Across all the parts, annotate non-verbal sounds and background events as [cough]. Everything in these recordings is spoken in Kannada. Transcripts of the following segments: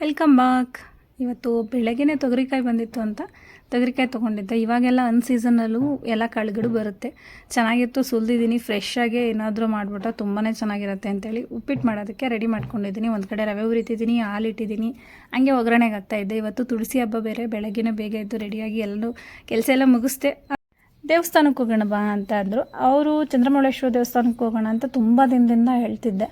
ವೆಲ್ಕಮ್ ಬಾಕ್ ಇವತ್ತು ಬೆಳಗ್ಗೆ ತೊಗರಿಕಾಯಿ ಬಂದಿತ್ತು ಅಂತ ತೊಗರಿಕಾಯಿ ತೊಗೊಂಡಿದ್ದೆ. ಇವಾಗೆಲ್ಲ ಅನ್ ಸೀಸನಲ್ಲೂ ಎಲ್ಲ ಕಳ್ಗಡು ಬರುತ್ತೆ. ಚೆನ್ನಾಗಿತ್ತು, ಸುಲಿದಿದ್ದೀನಿ ಫ್ರೆಶ್ ಆಗಿ ಏನಾದರೂ ಮಾಡಿಬಿಟ್ರೆ ತುಂಬಾ ಚೆನ್ನಾಗಿರುತ್ತೆ ಅಂತೇಳಿ ಉಪ್ಪಿಟ್ಟು ಮಾಡೋದಕ್ಕೆ ರೆಡಿ ಮಾಡ್ಕೊಂಡಿದ್ದೀನಿ. ಒಂದು ಕಡೆ ರವೆ ಉರಿತಿದ್ದೀನಿ ಹಾಲು ಇಟ್ಟಿದ್ದೀನಿ. ಹಂಗೆ ಒಗ್ಗರಣೆಗೆ ಇದ್ದೆ ಇವತ್ತು ತುಳಸಿ ಹಬ್ಬ ಬೇರೆ, ಬೆಳಗ್ಗೆನೇ ಬೇಗ ಇದ್ದು ರೆಡಿಯಾಗಿ ಎಲ್ಲರೂ ಕೆಲಸ ಎಲ್ಲ ಮುಗಿಸ್ದೆ. ದೇವಸ್ಥಾನಕ್ಕೆ ಹೋಗೋಣ ಬಾ ಅಂತ ಅಂದರು. ಅವರು ಚಂದ್ರಮೌಳೇಶ್ವರ ದೇವಸ್ಥಾನಕ್ಕೆ ಹೋಗೋಣ ಅಂತ ತುಂಬ ದಿನದಿಂದ ಹೇಳ್ತಿದ್ದೆ.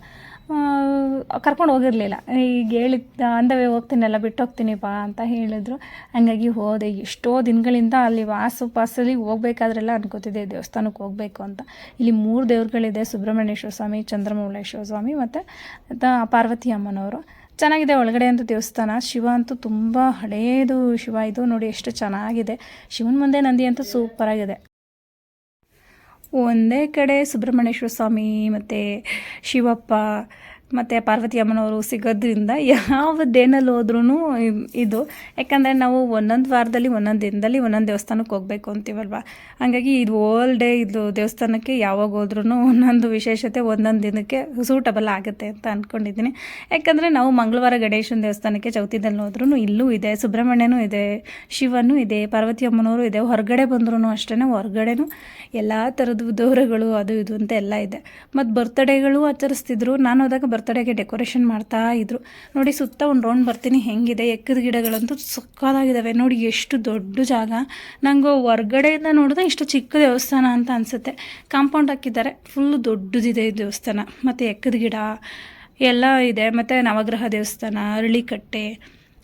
ಕರ್ಕೊಂಡು ಹೋಗಿರಲಿಲ್ಲ. ಈಗ ಹೇಳಿದ್ದ ಅಂದವೇ ಹೋಗ್ತೀನಲ್ಲ ಬಿಟ್ಟು ಹೋಗ್ತೀನಿ ಬಾ ಅಂತ ಹೇಳಿದ್ರು. ಹಂಗಾಗಿ ಹೋದೆ. ಎಷ್ಟೋ ದಿನಗಳಿಂದ ಅಲ್ಲಿ ವಾಸು ಪಾಸಲ್ಲಿ ಹೋಗ್ಬೇಕಾದ್ರೆಲ್ಲ ಅನ್ಕೋತಿದ್ದೆ ದೇವಸ್ಥಾನಕ್ಕೆ ಹೋಗಬೇಕು ಅಂತ. ಇಲ್ಲಿ ಮೂರು ದೇವ್ರುಗಳಿದೆ, ಸುಬ್ರಹ್ಮಣ್ಯೇಶ್ವರ ಸ್ವಾಮಿ, ಚಂದ್ರಮೌಳೇಶ್ವರ ಸ್ವಾಮಿ ಮತ್ತು ಪಾರ್ವತಿ ಅಮ್ಮನವರು. ಚೆನ್ನಾಗಿದೆ, ಒಳಗಡೆ ಅಂತ ದೇವಸ್ಥಾನ. ಶಿವ ಅಂತೂ ತುಂಬ ಹಳೇದು ಶಿವ. ಇದು ನೋಡಿ ಎಷ್ಟು ಚೆನ್ನಾಗಿದೆ. ಶಿವನ ಮುಂದೆ ನಂದಿ ಅಂತೂ ಸೂಪರಾಗಿದೆ. ಒಂದೇ ಕಡೆ ಸುಬ್ರಹ್ಮಣ್ಯೇಶ್ವರ ಸ್ವಾಮಿ ಮತ್ತು ಶಿವಪ್ಪ ಮತ್ತು ಪಾರ್ವತಿ ಅಮ್ಮನವರು ಸಿಗೋದ್ರಿಂದ ಯಾವ ಡೇನಲ್ಲಿ ಹೋದ್ರೂ ಇದು. ಯಾಕಂದರೆ ನಾವು ಒಂದೊಂದು ವಾರದಲ್ಲಿ, ಒಂದೊಂದು ದಿನದಲ್ಲಿ, ಒಂದೊಂದು ದೇವಸ್ಥಾನಕ್ಕೆ ಹೋಗಬೇಕು ಅಂತೀವಲ್ವ? ಹಾಗಾಗಿ ಇದು ಓಲ್ ಡೇ ಇದು ದೇವಸ್ಥಾನಕ್ಕೆ ಯಾವಾಗ ಹೋದ್ರೂ ಒಂದೊಂದು ವಿಶೇಷತೆ ಒಂದೊಂದು ದಿನಕ್ಕೆ ಸೂಟಬಲ್ ಆಗುತ್ತೆ ಅಂತ ಅಂದ್ಕೊಂಡಿದ್ದೀನಿ ಯಾಕಂದರೆ ನಾವು ಮಂಗಳವಾರ ಗಣೇಶನ ದೇವಸ್ಥಾನಕ್ಕೆ ಚೌತಿದಲ್ಲಿ ಹೋದ್ರೂ ಇಲ್ಲೂ ಇದೆ, ಸುಬ್ರಹ್ಮಣ್ಯನೂ ಇದೆ, ಶಿವನೂ ಇದೆ, ಪಾರ್ವತಿ ಅಮ್ಮನವರು ಇದೆ, ಹೊರಗಡೆ ಬಂದ್ರೂ ಅಷ್ಟೇ ಹೊರಗಡೆನೂ ಎಲ್ಲ ಥರದ ದೋರಗಳು ಅದು ಇದು ಅಂತ ಎಲ್ಲ ಇದೆ. ಮತ್ತು ಬರ್ತ್ಡೇಗಳು ಆಚರಿಸ್ತಿದ್ರು. ನಾನು ಹೋದಾಗ ಬರ್ತಡೇಗೆ ಡೆಕೋರೇಷನ್ ಮಾಡ್ತಾ ಇದ್ರು. ನೋಡಿ ಸುತ್ತ ಒಂದು ರೌಂಡ್ ಬರ್ತೀನಿ, ಹೆಂಗಿದೆ, ಎಕ್ಕದ ಗಿಡಗಳಂತೂ ಸಕ್ಕದಾಗಿದ್ದಾವೆ ನೋಡಿ ಎಷ್ಟು ದೊಡ್ಡ ಜಾಗ. ನಂಗೆ ಹೊರ್ಗಡೆಯಿಂದ ನೋಡಿದ್ರೆ ಇಷ್ಟು ಚಿಕ್ಕ ದೇವಸ್ಥಾನ ಅಂತ ಅನಿಸುತ್ತೆ. ಕಾಂಪೌಂಡ್ ಹಾಕಿದ್ದಾರೆ. ಫುಲ್ಲು ದೊಡ್ಡದಿದೆ ಈ ದೇವಸ್ಥಾನ. ಮತ್ತು ಎಕ್ಕದ ಗಿಡ, ಎಲ್ಲ ಇದೆ. ಮತ್ತು ನವಗ್ರಹ ದೇವಸ್ಥಾನ, ಅರಳಿಕಟ್ಟೆ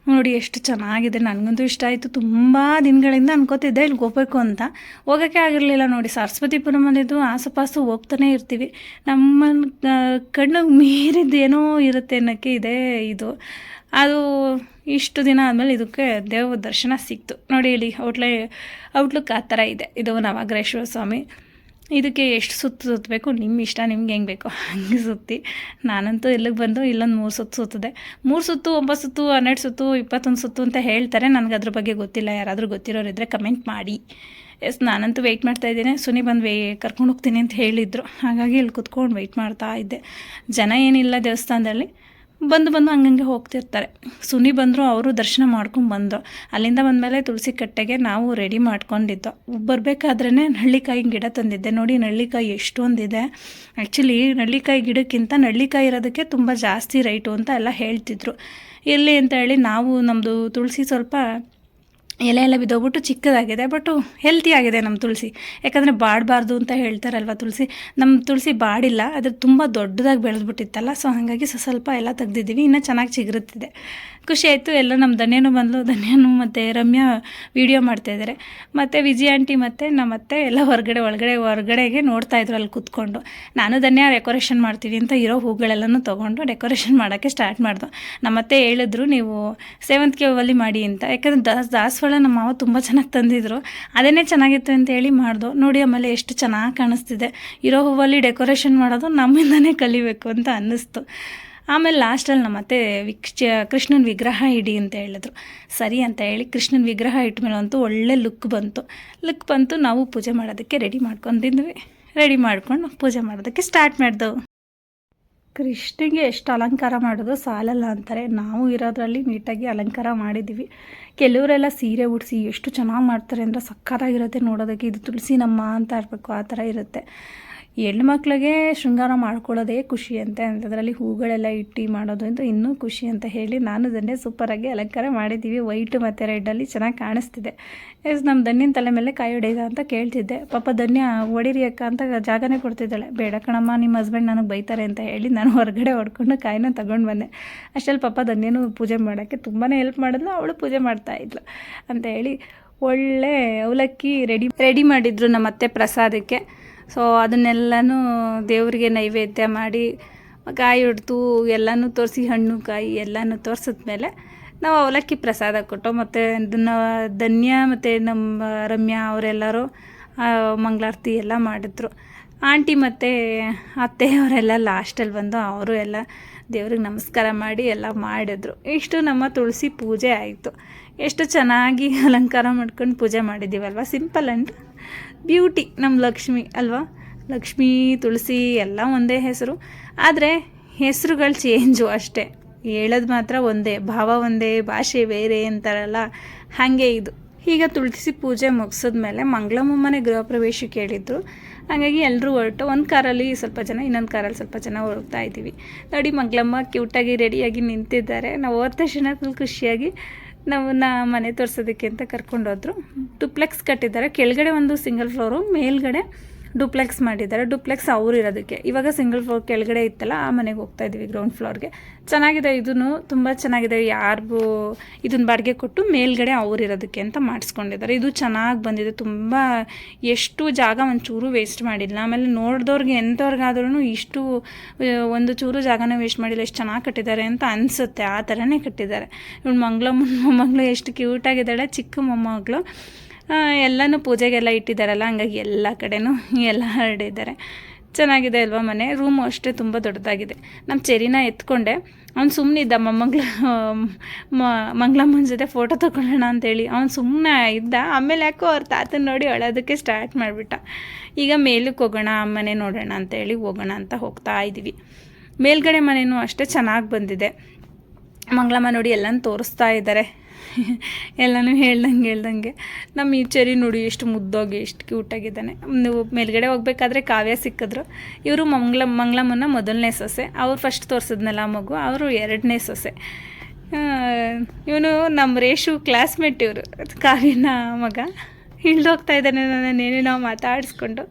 ನೋಡಿ ಎಷ್ಟು ಚೆನ್ನಾಗಿದೆ, ನನಗಂತೂ ಇಷ್ಟ ಆಯಿತು. ತುಂಬ ದಿನಗಳಿಂದ ಅನ್ಕೋತಿದ್ದೆ, ಇಲ್ಲಿ ಹೋಗ್ಬೇಕು ಅಂತ. ಹೋಗೋಕ್ಕೆ ಆಗಿರಲಿಲ್ಲ ನೋಡಿ ಸರಸ್ವತಿಪುರಮಲ್ಲಿದ್ದು ಆಸುಪಾಸು ಹೋಗ್ತಾನೆ ಇರ್ತೀವಿ. ನಮ್ಮ ಕಣ್ಣಿಗೆ ಮೀರಿದ್ದೇನೋ ಇರುತ್ತೆ ಅನ್ನೋಕ್ಕೆ ಇದೆ ಇದು. ಅದು ಇಷ್ಟು ದಿನ ಆದಮೇಲೆ ಇದಕ್ಕೆ ದೇವ ದರ್ಶನ ಸಿಕ್ತು. ನೋಡಿ ಇಲ್ಲಿ ಔಟ್ಲೈ ಔಟ್ಲುಕ್ ಆ ಥರ ಇದೆ. ಇದು ನವಗ್ರೇಶ್ವರ ಸ್ವಾಮಿ. ಇದಕ್ಕೆ ಎಷ್ಟು ಸುತ್ತು ಸುತ್ತಬೇಕು? ನಿಮ್ಮ ಇಷ್ಟ, ನಿಮ್ಗೆ ಹೆಂಗೆ ಬೇಕೋ ಹಂಗೆ ಸುತ್ತಿ. ನಾನಂತೂ ಇಲ್ಲಿಗೆ ಬಂದು ಇಲ್ಲೊಂದು ಮೂರು ಸುತ್ತು ಸುತ್ತದೆ ಮೂರು ಸುತ್ತು, ಒಂಬತ್ತು ಸುತ್ತು, ಹನ್ನೆರಡು ಸುತ್ತು, ಇಪ್ಪತ್ತೊಂದು ಸುತ್ತು ಅಂತ ಹೇಳ್ತಾರೆ. ನನಗೆ ಅದ್ರ ಬಗ್ಗೆ ಗೊತ್ತಿಲ್ಲ. ಯಾರಾದರೂ ಗೊತ್ತಿರೋರಿದ್ದರೆ ಕಮೆಂಟ್ ಮಾಡಿ. ಎಸ್, ನಾನಂತೂ ವೆಯ್ಟ್ ಮಾಡ್ತಾ ಇದ್ದೀನಿ. ಸುನಿ ಬಂದು ವೇ ಕರ್ಕೊಂಡು ಹೋಗ್ತೀನಿ ಅಂತ ಹೇಳಿದರು. ಹಾಗಾಗಿ ಇಲ್ಲಿ ಕುತ್ಕೊಂಡು ವೆಯ್ಟ್ ಮಾಡ್ತಾ ಇದ್ದೆ. ಜನ ಏನಿಲ್ಲ ದೇವಸ್ಥಾನದಲ್ಲಿ. ಬಂದು ಬಂದು ಹಂಗಂಗೆ ಹೋಗ್ತಿರ್ತಾರೆ. ಸುನಿ ಬಂದರು, ಅವರು ದರ್ಶನ ಮಾಡ್ಕೊಂಡು ಬಂದರು. ಅಲ್ಲಿಂದ ಬಂದಮೇಲೆ ತುಳಸಿ ಕಟ್ಟೆಗೆ ನಾವು ರೆಡಿ ಮಾಡ್ಕೊಂಡಿದ್ದೋ. ಬರಬೇಕಾದ್ರೇ ನಳ್ಳಿಕಾಯಿ ಗಿಡ ತಂದಿದ್ದೆ. ನೋಡಿ ನಳ್ಳಿಕಾಯಿ ಎಷ್ಟೊಂದಿದೆ. ಆ್ಯಕ್ಚುಲಿ ನಳ್ಳಿಕಾಯಿ ಗಿಡಕ್ಕಿಂತ ನಳ್ಳಿಕಾಯಿ ಇರೋದಕ್ಕೆ ತುಂಬ ಜಾಸ್ತಿ ರೈಟು ಅಂತ ಎಲ್ಲ ಹೇಳ್ತಿದ್ರು. ಎಲ್ಲಿ ಅಂತ ಹೇಳಿ ನಾವು ನಮ್ಮದು ತುಳಸಿ ಸ್ವಲ್ಪ ಎಲೆ ಎಲ್ಲ ಬಿದ್ದೋಗ್ಬಿಟ್ಟು ಚಿಕ್ಕದಾಗಿದೆ ಬಟ್ಟು ಹೆಲ್ತಿ ಆಗಿದೆ ನಮ್ಮ ತುಳಸಿ. ಯಾಕಂದರೆ ಬಾಡಬಾರ್ದು ಅಂತ ಹೇಳ್ತಾರಲ್ವ ತುಳಸಿ? ನಮ್ಮ ತುಳಸಿ ಬಾಡಿಲ್ಲ ಅದ್ರ ತುಂಬ ದೊಡ್ಡದಾಗಿ ಬೆಳೆದ್ಬಿಟ್ಟಿತ್ತಲ್ಲ ಸೊ ಹಾಗಾಗಿ ಸ್ವಲ್ಪ ಎಲ್ಲ ತೆಗ್ದಿದ್ದೀವಿ, ಇನ್ನೂ ಚೆನ್ನಾಗಿ ಚಿಗುರುತ್ತಿದೆ. ಖುಷಿ ಆಯಿತು, ಎಲ್ಲ ನಮ್ಮ ಧನ್ಯನೂ ಬಂದಳು ಧನ್ಯನೂ ಮತ್ತು ರಮ್ಯಾ ವೀಡಿಯೋ ಮಾಡ್ತಾಯಿದ್ದಾರೆ ಮತ್ತು ವಿಜಯ ಆಂಟಿ ಮತ್ತು ನಮ್ಮ ಅತ್ತೆ ಎಲ್ಲ ಹೊರಗಡೆ, ಒಳಗಡೆ, ಹೊರಗಡೆಗೆ ನೋಡ್ತಾಯಿದ್ರು ಅಲ್ಲಿ ಕೂತ್ಕೊಂಡು. ನಾನು ಧನ್ಯ ಡೆಕೋರೇಷನ್ ಮಾಡ್ತೀವಿ ಅಂತ ಇರೋ ಹೂಗಳೆಲ್ಲನೂ ತೊಗೊಂಡು ಡೆಕೋರೇಷನ್ ಮಾಡೋಕ್ಕೆ ಸ್ಟಾರ್ಟ್ ಮಾಡ್ದು. ನಮ್ಮತ್ತೆ ಹೇಳಿದ್ರು, ನೀವು ಸೇವಂತಿಗೆ ಹೂವಲ್ಲಿ ಮಾಡಿ ಅಂತ. ಯಾಕಂದರೆ ದಾಸ್, ದಾಸವಾಳ ನಮ್ಮ ಮಾವ ತುಂಬ ಚೆನ್ನಾಗಿ ತಂದಿದ್ರು. ಅದೇನೇ ಚೆನ್ನಾಗಿತ್ತು ಅಂತ ಹೇಳಿ ಮಾಡ್ದು. ನೋಡಿ ಆಮೇಲೆ ಎಷ್ಟು ಚೆನ್ನಾಗಿ ಕಾಣಿಸ್ತಿದೆ. ಇರೋ ಹೂವಲ್ಲಿ ಡೆಕೋರೇಷನ್ ಮಾಡೋದು ನಮ್ಮಿಂದನೇ ಕಲಿಬೇಕು ಅಂತ ಅನ್ನಿಸ್ತು. ಆಮೇಲೆ ಲಾಸ್ಟಲ್ಲಿ ನಮ್ಮ ಅತ್ತೆ ವಿಕ್ಷ, ಕೃಷ್ಣನ ವಿಗ್ರಹ ಇಡಿ ಅಂತ ಹೇಳಿದ್ರು. ಸರಿ ಅಂತ ಹೇಳಿ ಕೃಷ್ಣನ ವಿಗ್ರಹ ಅಂತೂ ಒಳ್ಳೆ ಲುಕ್ ಬಂತು. ಲುಕ್ ಬಂತು, ನಾವು ಪೂಜೆ ಮಾಡೋದಕ್ಕೆ ರೆಡಿ ಮಾಡ್ಕೊಂಡಿದ್ವಿ ರೆಡಿ ಮಾಡ್ಕೊಂಡು ಪೂಜೆ ಮಾಡೋದಕ್ಕೆ ಸ್ಟಾರ್ಟ್ ಮಾಡಿದೆವು ಕೃಷ್ಣಗೆ ಎಷ್ಟು ಅಲಂಕಾರ ಮಾಡೋದು ಸಾಲಲ್ಲ ಅಂತಾರೆ. ನಾವು ಇರೋದ್ರಲ್ಲಿ ನೀಟಾಗಿ ಅಲಂಕಾರ ಮಾಡಿದ್ದೀವಿ ಕೆಲವರೆಲ್ಲ ಸೀರೆ ಉಡಿಸಿ ಎಷ್ಟು ಚೆನ್ನಾಗಿ ಮಾಡ್ತಾರೆ ಅಂದರೆ ಸಕ್ಕತ್ತಾಗಿರುತ್ತೆ ನೋಡೋದಕ್ಕೆ. ಇದು ತುಳಸಿ ನಮ್ಮ ಅಂತ ಇರಬೇಕು ಆ ಥರ ಇರುತ್ತೆ. ಹೆಣ್ಮಕ್ಳಿಗೆ ಶೃಂಗಾರ ಮಾಡ್ಕೊಳ್ಳೋದೇ ಖುಷಿ ಅಂತೆ. ಅದರಲ್ಲಿ ಹೂಗಳೆಲ್ಲ ಇಟ್ಟು ಮಾಡೋದು ಅಂತ ಇನ್ನೂ ಖುಷಿ ಅಂತ ಹೇಳಿ ನಾನು ಅದನ್ನೇ ಸೂಪರಾಗಿ ಅಲಂಕಾರ ಮಾಡಿದ್ದೀವಿ ವೈಟ್ ಮತ್ತು ರೆಡ್ಡಲ್ಲಿ ಚೆನ್ನಾಗಿ ಕಾಣಿಸ್ತಿದೆ. ಎಸ್ ನಮ್ಮ ದಣ್ಣಿನ ತಲೆ ಮೇಲೆ ಕಾಯಿ ಹೊಡೆಯದ ಅಂತ ಕೇಳ್ತಿದ್ದೆ. ಪಾಪ ಧನ್ಯ ಹೊಡಿರಿ ಅಕ್ಕ ಅಂತ ಜಾಗನೇ ಕೊಡ್ತಿದ್ದಾಳೆ. ಬೇಡ ಕಣಮ್ಮ, ನಿಮ್ಮ ಹಸ್ಬೆಂಡ್ ನನಗೆ ಬೈತಾರೆ ಅಂತ ಹೇಳಿ ನಾನು ಹೊರಗಡೆ ಹೊಡ್ಕೊಂಡು ಕಾಯಿನ ತಗೊಂಡು ಬಂದೆ. ಅಷ್ಟಲ್ಲಿ ಪಾಪ ಧನ್ಯನೂ ಪೂಜೆ ಮಾಡೋಕ್ಕೆ ತುಂಬಾ ಹೆಲ್ಪ್ ಮಾಡಿದ್ಲು. ಅವಳು ಪೂಜೆ ಮಾಡ್ತಾಯಿದ್ಲು ಅಂತ ಹೇಳಿ ಒಳ್ಳೆ ಅವಲಕ್ಕಿ ರೆಡಿ ರೆಡಿ ಮಾಡಿದ್ರು ನಮ್ಮ ಅತ್ತೆ ಪ್ರಸಾದಕ್ಕೆ. ಸೊ ಅದನ್ನೆಲ್ಲನೂ ದೇವರಿಗೆ ನೈವೇದ್ಯ ಮಾಡಿ, ಕಾಯಿ ಹೊಡ್ತು, ಎಲ್ಲನೂ ತೋರಿಸಿ, ಹಣ್ಣು, ಕಾಯಿ ಎಲ್ಲನೂ ತೋರಿಸಿದ್ಮೇಲೆ ನಾವು ಅವಲಕ್ಕಿ ಪ್ರಸಾದ ಕೊಟ್ಟು ಮತ್ತು ಅದನ್ನು ಧನ್ಯ ಮತ್ತು ನಮ್ಮ ರಮ್ಯಾ ಅವರೆಲ್ಲರೂ ಮಂಗಳಾರತಿ ಎಲ್ಲ ಮಾಡಿದ್ರು. ಆಂಟಿ ಮತ್ತು ಅತ್ತೆಯವರೆಲ್ಲ ಲಾಸ್ಟಲ್ಲಿ ಬಂದು ಅವರು ಎಲ್ಲ ದೇವ್ರಿಗೆ ನಮಸ್ಕಾರ ಮಾಡಿ ಎಲ್ಲ ಮಾಡಿದ್ರು. ಇಷ್ಟು ನಮ್ಮ ತುಳಸಿ ಪೂಜೆ ಆಯಿತು. ಎಷ್ಟು ಚೆನ್ನಾಗಿ ಅಲಂಕಾರ ಮಾಡ್ಕೊಂಡು ಪೂಜೆ ಮಾಡಿದ್ದೀವಲ್ವ? ಸಿಂಪಲ್ ಆ್ಯಂಡ್ ಬ್ಯೂಟಿ ನಮ್ಮ ಲಕ್ಷ್ಮಿ, ಅಲ್ವಾ? ಲಕ್ಷ್ಮಿ, ತುಳಸಿ ಎಲ್ಲ ಒಂದೇ ಹೆಸರು. ಆದರೆ ಹೆಸರುಗಳು ಚೇಂಜು ಅಷ್ಟೇ. ಹೇಳೋದು ಮಾತ್ರ ಒಂದೇ, ಭಾವ ಒಂದೇ, ಭಾಷೆ ಬೇರೆ ಅಂತಾರಲ್ಲ? ಹಾಗೆ ಇದು. ಈಗ ತುಳಸಿ ಪೂಜೆ ಮುಗಿಸಿದ್ಮೇಲೆ ಮಂಗಳಮ್ಮನೆ ಗೃಹ ಪ್ರವೇಶ ಕೇಳಿದ್ರು. ಹಾಗಾಗಿ ಎಲ್ಲರೂ ಹೊರಟು ಒಂದು ಕಾರಲ್ಲಿ ಸ್ವಲ್ಪ ಜನ, ಇನ್ನೊಂದು ಕಾರಲ್ಲಿ ಸ್ವಲ್ಪ ಜನ ಹೋಗ್ತಾ ಇದ್ದೀವಿ. ನೋಡಿ ಮಂಗಳಮ್ಮ ಕ್ಯೂಟಾಗಿ ರೆಡಿಯಾಗಿ ನಿಂತಿದ್ದಾರೆ. ನಾವು ಹೋದ ತಕ್ಷಣ ಖುಷಿಯಾಗಿ ನಮ್ಮನ್ನ ಮನೆ ತೋರಿಸೋದಕ್ಕೆ ಅಂತ ಕರ್ಕೊಂಡೋದ್ರು. ಡುಪ್ಲೆಕ್ಸ್ ಕಟ್ಟಿದ್ದಾರೆ. ಕೆಳಗಡೆ ಒಂದು ಸಿಂಗಲ್ ಫ್ಲೋರು ಮೇಲ್ಗಡೆ ಡುಪ್ಲೆಕ್ಸ್ ಮಾಡಿದ್ದಾರೆ. ಡುಪ್ಲೆಕ್ಸ್ ಅವ್ರು ಇರೋದಕ್ಕೆ. ಇವಾಗ ಸಿಂಗಲ್ ಫ್ಲೋರ್ ಕೆಳಗಡೆ ಇತ್ತಲ್ಲ, ಆ ಮನೆಗೆ ಹೋಗ್ತಾ ಇದ್ದೀವಿ ಗ್ರೌಂಡ್ ಫ್ಲೋರ್ಗೆ ಚೆನ್ನಾಗಿದೆ ಇದೂ ತುಂಬ ಚೆನ್ನಾಗಿದೆ. ಯಾರಿಗೂ ಇದನ್ನ ಬಾಡಿಗೆ ಕೊಟ್ಟು ಮೇಲ್ಗಡೆ ಅವ್ರು ಇರೋದಕ್ಕೆ ಅಂತ ಮಾಡಿಸ್ಕೊಂಡಿದ್ದಾರೆ. ಇದು ಚೆನ್ನಾಗಿ ಬಂದಿದೆ. ತುಂಬ ಎಷ್ಟು ಜಾಗ ಒಂಚೂರು ವೇಸ್ಟ್ ಮಾಡಿಲ್ಲ. ಆಮೇಲೆ ನೋಡಿದವ್ರಿಗೆ ಎಂಥವ್ರಿಗಾದ್ರೂ ಇಷ್ಟು ಒಂದು ಚೂರು ಜಾಗನ ವೇಸ್ಟ್ ಮಾಡಿಲ್ಲ. ಎಷ್ಟು ಚೆನ್ನಾಗಿ ಕಟ್ಟಿದ್ದಾರೆ ಅಂತ ಅನಿಸುತ್ತೆ. ಆ ಥರನೇ ಕಟ್ಟಿದ್ದಾರೆ. ಇವಳು ಮಂಗ್ಳ ಮೊಮ್ಮಗಳು ಎಷ್ಟು ಕ್ಯೂಟಾಗಿದ್ದಾಳೆ ಚಿಕ್ಕ ಮೊಮ್ಮಗಳು. ಎಲ್ಲನೂ ಪೂಜೆಗೆಲ್ಲ ಇಟ್ಟಿದ್ದಾರಲ್ಲ ಹಂಗಾಗಿ ಎಲ್ಲ ಕಡೆನೂ ಎಲ್ಲ ಹರಡಿದ್ದಾರೆ ಚೆನ್ನಾಗಿದೆ ಅಲ್ವಾ ಮನೆ? ರೂಮು ಅಷ್ಟೇ ತುಂಬ ದೊಡ್ಡದಾಗಿದೆ. ನಮ್ಮ ಚೆರಿನ ಎತ್ಕೊಂಡೆ. ಅವ್ನು ಸುಮ್ಮನಿದ್ದ ಮ, ಮಂಗಳಮ್ಮನ ಜೊತೆ ಫೋಟೋ ತೊಗೊಳ್ಳೋಣ ಅಂತೇಳಿ. ಅವ್ನು ಸುಮ್ಮನೆ ಇದ್ದ. ಆಮೇಲೆ ಯಾಕೋ ಅವ್ರ ತಾತನ ನೋಡಿ ಅಳೋದಕ್ಕೆ ಸ್ಟಾರ್ಟ್ ಮಾಡಿಬಿಟ್ಟ. ಈಗ ಮೇಲಕ್ಕೆ ಹೋಗೋಣ ಅಮ್ಮನೆ ಮನೆ ನೋಡೋಣ ಅಂತೇಳಿ ಹೋಗೋಣ ಅಂತ ಹೋಗ್ತಾ ಇದ್ದೀವಿ ಮೇಲ್ಗಡೆ ಮನೆಯೂ ಅಷ್ಟೇ ಚೆನ್ನಾಗಿ ಬಂದಿದೆ. ಮಂಗಳಮ್ಮ ನೋಡಿ ಎಲ್ಲನೂ ತೋರಿಸ್ತಾ ಇದ್ದಾರೆ [laughs] ಎಲ್ಲನೂ ಹೇಳ್ದಂಗೆ ಹೇಳ್ದಂಗೆ. ನಮ್ಮ ಈ ಚರಿ ನೋಡಿ ಎಷ್ಟು ಮುದ್ದೋಗಿ, ಎಷ್ಟು ಕ್ಯೂಟಾಗಿದ್ದಾನೆ. ನೀವು ಮೇಲ್ಗಡೆ ಹೋಗ್ಬೇಕಾದ್ರೆ ಕಾವ್ಯ ಸಿಕ್ಕಿದ್ರು. ಇವರು ಮಂಗ್ಲ, ಮಂಗ್ಲಮ್ಮನ ಮೊದಲನೇ ಸೊಸೆ. ಅವ್ರು ಫಸ್ಟ್ ತೋರಿಸಿದ್ನಲ್ಲ ಮಗು, ಅವರು ಎರಡನೇ ಸೊಸೆ. ಇವನು ನಮ್ಮ ರೇಷು ಕ್ಲಾಸ್ಮೇಟ್ ಇವರು, ಕಾವ್ಯನ ಮಗ. ಹಿಳ್ದೋಗ್ತಾ ಇದ್ದಾನೆ ನಾನು ಮಾತಾಡಿಸ್ಕೊಂಡು.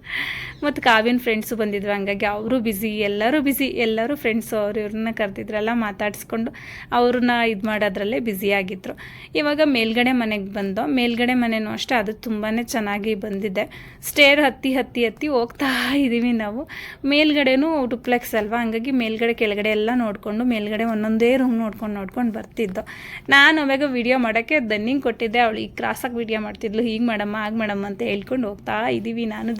ಮತ್ತು ಕಾವ್ಯನ ಫ್ರೆಂಡ್ಸು ಬಂದಿದ್ರು, ಹಂಗಾಗಿ ಅವರು ಬ್ಯುಸಿ ಎಲ್ಲರೂ ಬ್ಯುಸಿ ಎಲ್ಲರೂ ಫ್ರೆಂಡ್ಸು ಅವ್ರು ಇವ್ರನ್ನ ಕರೆದಿದ್ರಲ್ಲ ಮಾತಾಡಿಸ್ಕೊಂಡು ಅವ್ರನ್ನ ಇದು ಮಾಡೋದ್ರಲ್ಲೇ ಬ್ಯುಸಿಯಾಗಿದ್ದರು ಇವಾಗ ಮೇಲ್ಗಡೆ ಮನೆಗೆ ಬಂದೋ, ಮೇಲ್ಗಡೆ ಮನೆಯೂ ಅಷ್ಟೇ, ಅದು ತುಂಬಾ ಚೆನ್ನಾಗಿ ಬಂದಿದೆ. ಸ್ಟೇರ್ ಹತ್ತಿ ಹತ್ತಿ ಹತ್ತಿ ಹೋಗ್ತಾ ಇದ್ದೀವಿ ನಾವು. ಮೇಲ್ಗಡೆನೂ ಡುಪ್ಲೆಕ್ಸ್ ಅಲ್ವಾ? ಹಂಗಾಗಿ ಮೇಲ್ಗಡೆ ಕೆಳಗಡೆ ಎಲ್ಲ ನೋಡಿಕೊಂಡು, ಮೇಲ್ಗಡೆ ಒಂದೊಂದೇ ರೂಮ್ ನೋಡ್ಕೊಂಡು ನೋಡ್ಕೊಂಡು ಬರ್ತಿದ್ದೋ. ನಾನು ಅವಾಗ ವಿಡಿಯೋ ಮಾಡೋಕ್ಕೆ ದನ್ನಿಂಗ್ ಕೊಟ್ಟಿದ್ದೆ, ಅವಳು ಈಗ ಕ್ರಾಸಾಗಿ ವಿಡಿಯೋ ಮಾಡ್ತಿದ್ಲು, ಹೀಗೆ ಮಾಡಮ್ಮ ಹಾಗೆ ಮೇಡಮ್ ಅಂತ ಹೇಳ್ಕೊಂಡು ಹೋಗ್ತಾ ಇದ್ದೀವಿ ನಾನು.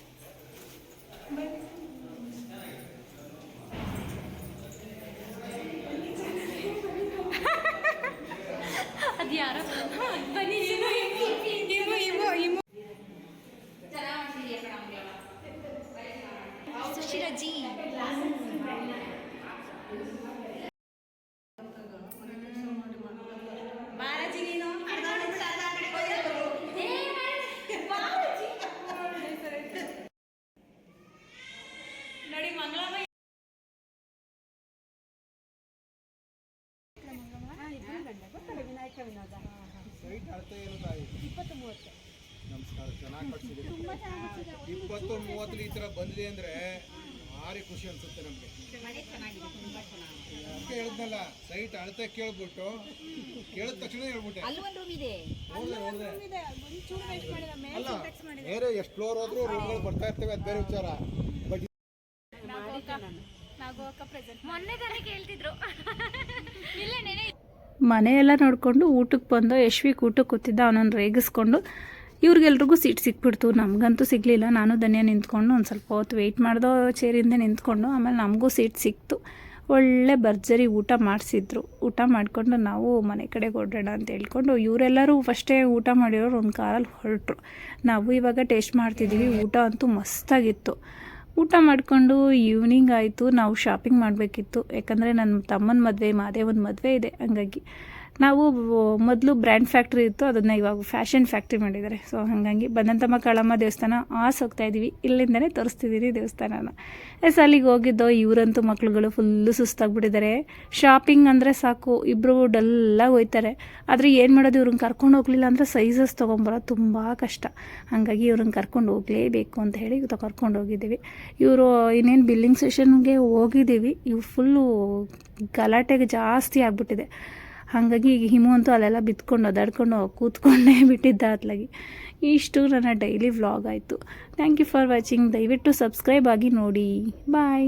ನಮಸ್ಕಾರ ಚೆನ್ನಾಗಿ ಕಟ್ಸಿದ್ದೀರಿ ಇಪ್ಪತ್ತು ಮೂವತ್ತು ಈ ಥರ ಬಂದಿದೆ ಅಂದ್ರೆ ಭಾರಿ ಖುಷಿ ಅನ್ಸುತ್ತೆ ನಮಗೆ. ಅದಕ್ಕೆ ಹೇಳಿದ್ನಲ್ಲ ಸೈಟ್ ಅಳತೆ ಕೇಳ್ಬಿಟ್ಟು ಕೇಳಿದ ತಕ್ಷಣ ಹೇಳ್ಬಿಟ್ಟೆ. ಅಲ್ಲಿ ಒಂದು ರೂಮ್ ಇದೆ. ನೋಡಿದೆ ನೋಡಿದೆ ಅಲ್ಲ ಬೇರೆ ಎಷ್ಟು ಫ್ಲೋರ್ ಹೋದ್ರೂ ರೂಮ್ಗಳು ಬರ್ತಾ ಇರ್ತವೆ ಅದು ಬೇರೆ ವಿಚಾರ. ಬಟ್ ಮೊನ್ನೆ ತಾನೇ ಕೇಳ್ತಿದ್ರು. [laughs] ಇಲ್ಲ ನೆನೆ ಮನೆಯೆಲ್ಲ ನೋಡಿಕೊಂಡು ಊಟಕ್ಕೆ ಬಂದು ಯಶ್ವಿಕ್ ಊಟಕ್ಕೆ ಕೂತಿದ್ದ ಅವನನ್ನು ರೇಗಿಸ್ಕೊಂಡು ಇವ್ರಿಗೆಲ್ರಿಗೂ ಸೀಟ್ ಸಿಕ್ಬಿಡ್ತು. ನಮಗಂತೂ ಸಿಗಲಿಲ್ಲ. ನಾನು ಧನ್ಯ ನಿಂತ್ಕೊಂಡು ಒಂದು ಸ್ವಲ್ಪ ಹೊತ್ತು ವೆಯ್ಟ್ ಮಾಡ್ದೋ ಚೇರಿಂದ ನಿಂತ್ಕೊಂಡು ಆಮೇಲೆ ನಮಗೂ ಸೀಟ್ ಸಿಕ್ತು. ಒಳ್ಳೆ ಭರ್ಜರಿ ಊಟ ಮಾಡಿಸಿದ್ರು. ಊಟ ಮಾಡಿಕೊಂಡು ನಾವು ಮನೆ ಕಡೆಗೆ ಹೊರಡೋಣ ಅಂತ ಹೇಳ್ಕೊಂಡು ಇವರೆಲ್ಲರೂ ಫಸ್ಟೇ ಊಟ ಮಾಡಿರೋರು ಒಂದು ಕಾರಲ್ಲಿ ಹೊರಟರು. ನಾವು ಇವಾಗ ಟೇಸ್ಟ್ ಮಾಡ್ತಿದ್ದೀವಿ ಊಟ ಅಂತೂ ಮಸ್ತಾಗಿತ್ತು. ಊಟ ಮಾಡಿಕೊಂಡು ಈವ್ನಿಂಗ್ ಆಯಿತು, ನಾವು ಶಾಪಿಂಗ್ ಮಾಡಬೇಕಿತ್ತು. ಯಾಕಂದರೆ ನನ್ನ ತಮ್ಮನ ಮದುವೆ, ಮಾದೇವನ ಮದುವೆ ಇದೆ, ಹಂಗಾಗಿ. ನಾವು ಮೊದಲು ಬ್ರ್ಯಾಂಡ್ ಫ್ಯಾಕ್ಟ್ರಿ ಇತ್ತು, ಅದನ್ನು ಇವಾಗ ಫ್ಯಾಷನ್ ಫ್ಯಾಕ್ಟ್ರಿ ಮಾಡಿದ್ದಾರೆ. ಸೊ, ಹಾಗಾಗಿ ಬಂದಂತಮ್ಮ ಕಾಳಮ್ಮ ದೇವಸ್ಥಾನ ಆಸ್ ಹೋಗ್ತಾ ಇದ್ದೀವಿ ಇಲ್ಲಿಂದನೇ ತೋರಿಸ್ತಿದ್ದೀನಿ ದೇವಸ್ಥಾನನ. ಎಸ್, ಅಲ್ಲಿಗೆ ಹೋಗಿದ್ದೋ, ಇವರಂತೂ ಮಕ್ಳುಗಳು ಫುಲ್ಲು ಸುಸ್ತಾಗ್ಬಿಟ್ಟಿದ್ದಾರೆ. ಶಾಪಿಂಗ್ ಅಂದರೆ ಸಾಕು ಇಬ್ಬರು ಡಲ್ಲಾಗಿ ಹೋಯ್ತಾರೆ. ಆದರೆ ಏನು ಮಾಡೋದು, ಇವ್ರನ್ನ ಕರ್ಕೊಂಡು ಹೋಗಲಿಲ್ಲ ಅಂದರೆ ಸೈಜಸ್ ತೊಗೊಂಬರೋದು ತುಂಬ ಕಷ್ಟ. ಹಾಗಾಗಿ ಇವ್ರನ್ನ ಕರ್ಕೊಂಡು ಹೋಗಲೇಬೇಕು ಅಂತ ಹೇಳಿ ಕರ್ಕೊಂಡು ಹೋಗಿದ್ದೀವಿ. ಇವರು ಇನ್ನೇನು ಬಿಲ್ಲಿಂಗ್ ಸೆಷನ್ಗೆ ಹೋಗಿದ್ದೀವಿ. ಇವು ಫುಲ್ಲು ಗಲಾಟೆಗೆ ಜಾಸ್ತಿ ಆಗಿಬಿಟ್ಟಿದೆ. ಹಾಗಾಗಿ ಈಗ ಹಿಮು ಅಂತೂ ಅಲ್ಲೆಲ್ಲ ಬಿತ್ಕೊಂಡು ಒದಾಡ್ಕೊಂಡು ಕೂತ್ಕೊಂಡೇ ಬಿಟ್ಟಿದ್ದ ಅತ್ಲಾಗಿ. ಇಷ್ಟು ನನ್ನ ಡೈಲಿ ವ್ಲಾಗ್ ಆಯಿತು. ಥ್ಯಾಂಕ್ ಯು ಫಾರ್ ವಾಚಿಂಗ್ ದಯವಿಟ್ಟು ಸಬ್ಸ್ಕ್ರೈಬ್ ಆಗಿ ನೋಡಿ. ಬಾಯ್